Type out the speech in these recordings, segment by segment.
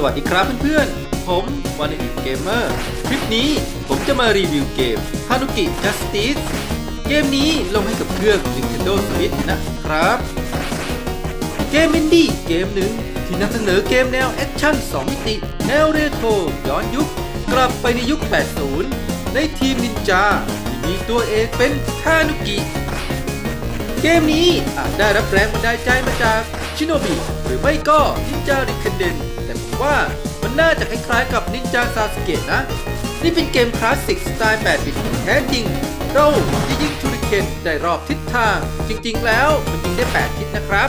สวัสดีครับเพื่อนๆ ผมวานอิเกมเมอร์คลิปนี้ผมจะมารีวิวเกม Hanuki Justice เกมนี้ลงให้กับเครื่อง Nintendo Switch นะครับ เกมอินดี้เกมหนึ่งที่นำเสนอเกมแนวแอคชั่น 2 มิติ แนวเรโทรย้อนยุค กลับไปในยุค 80 ในทีมนินจาที่มีตัวเอกเป็นฮานุกิ เกมนี้อาจได้รับแรงบันดาลใจมาจากชิโนบิหรือไม่ก็นินจาริคันเดน ว่ามันน่าจะคล้ายๆกับนินจาซาสเกะนะ นี่เป็นเกมคลาสสิกสไตล์8บิตแท้จริงเราจะยิงชูริเคนได้รอบทิศทาง จริงๆ แล้วมันยิงได้ 8 ทิศนะครับ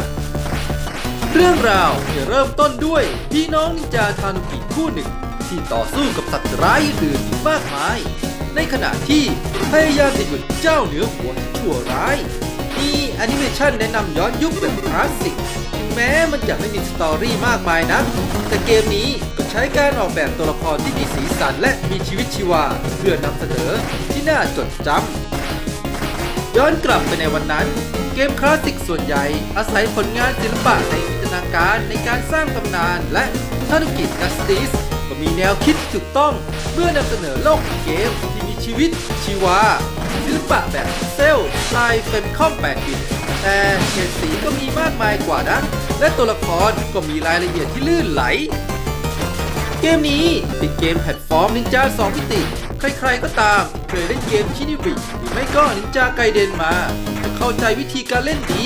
เรื่องราวจะเริ่มต้นด้วย พี่น้องนินจาทานุกิคู่หนึ่ง ที่ต่อสู้กับสัตว์ร้ายอื่นอีกมากมาย ในขณะที่พยายามจะหยุดเจ้าเหนือหัวชั่วร้ายมีแอนิเมชันแนะนำย้อนยุคแบบคลาสสิก แม้มันจะไม่มีสตอรี่มากมายนะแต่เกมนี้ก็ใช้การออกแบบตัวละครที่มีสีสันและมีชีวิตชีวา เพื่อนำเสนอที่น่าจดจำย้อนกลับไปในวันนั้น เกมคลาสสิกส่วนใหญ่ อาศัยผลงานศิลปะในจินตนาการในการสร้างตำนานและธนกิจนัสติสก็มีแนวคิดถูกต้องเพื่อนำเสนอโลกเกมที่มีชีวิตชีวาศิลปะแบบเซลลายเฟมคอม8บิตแต่เฉดสีก็มีากมายกว่านะ และตัวละครก็มีรายละเอียดที่ลื่นไหล เกมนี้เป็นเกมแพลตฟอร์มนินจา2มิติใครๆก็ตามเคยเล่นเกมชินิบิหรือไม่ก็นินจาไกเดนมาจะเข้าใจวิธีการเล่นดี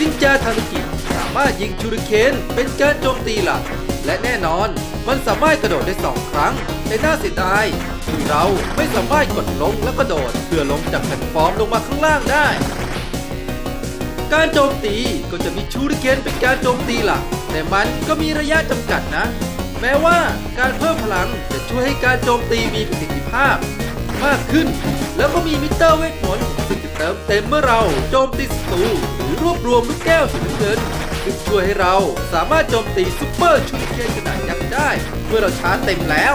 นินจาทานุกิสามารถยิงชูริเคนเป็นการโจมตีหลัก และแน่นอนมันสามารถกระโดดได้ 2 ครั้งแต่น่าเสียดายคือเราไม่สามารถกดลงแล้วกระโดด เพื่อลงจากแพลตฟอร์มลงมาข้างล่างได้ การโจมตีก็จะมีชูริเคนเป็นการโจมตีหลัก แต่มันก็มีระยะจำกัดนะ แม้ว่าการเพิ่มพลังจะช่วยให้การโจมตีมีประสิทธิภาพ มากขึ้น แล้วก็มีมิเตอร์เวทมนต์ซึ่งจะเติมเต็มเมื่อเราโจมตีศัตรูหรือรวบรวมลูกแก้วสีน้ำเงินซึ่งช่วยให้เราสามารถโจมตีซุปเปอร์ชูริเคนขนาดยักษ์ได้ เมื่อเราชาร์จเต็มแล้ว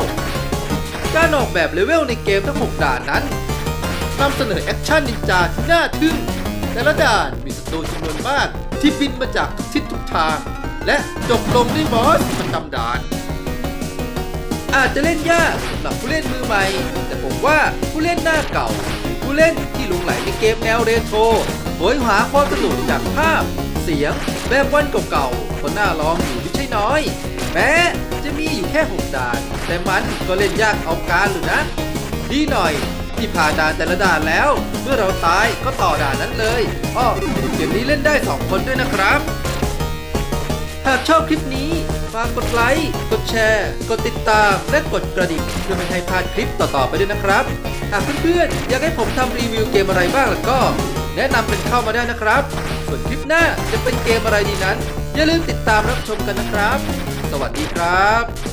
การออกแบบเลเวลในเกมทั้ง 6 ด่านนั้นนำเสนอแอคชั่นนินจาที่น่าทึ่ง แต่ละด่านมีศัตรูจำนวนมากที่บินมาจากทุกทิศทุกทาง และจบลงด้วยบอสประจำด่าน อาจจะเล่นยากสำหรับผู้เล่นมือใหม่ แต่ผมว่าผู้เล่นหน้าเก่าผู้เล่นที่หลงไหลในเกมแนวเรโทรโหยหาความสนุกจากภาพ เสียง แบบวันเก่าๆก็น่าลองอยู่ไม่ใช่น้อย แม้จะมีอยู่แค่6ด่าน แต่มันก็เล่นยากเอาการหรือนะดีหน่อย ที่ผ่านด่านแต่ละด่านแล้ว เมื่อเราตายก็ต่อด่านนั้นเลยอ้อเกมนี้เล่นได้ 2 คนด้วยนะครับ หากชอบคลิปนี้ฝากกดไลค์กดแชร์ กดติดตาม และกดกระดิ่งเพื่อไม่ให้พลาดคลิปต่อๆไปด้วยนะครับ หากเพื่อนๆอยากให้ผมทำรีวิวเกมอะไรบ้างล่ะก็ แนะนำเป็นเข้ามาได้นะครับ ส่วนคลิปหน้าจะเป็นเกมอะไรดีนั้น อย่าลืมติดตามรับชมกันนะครับ สวัสดีครับ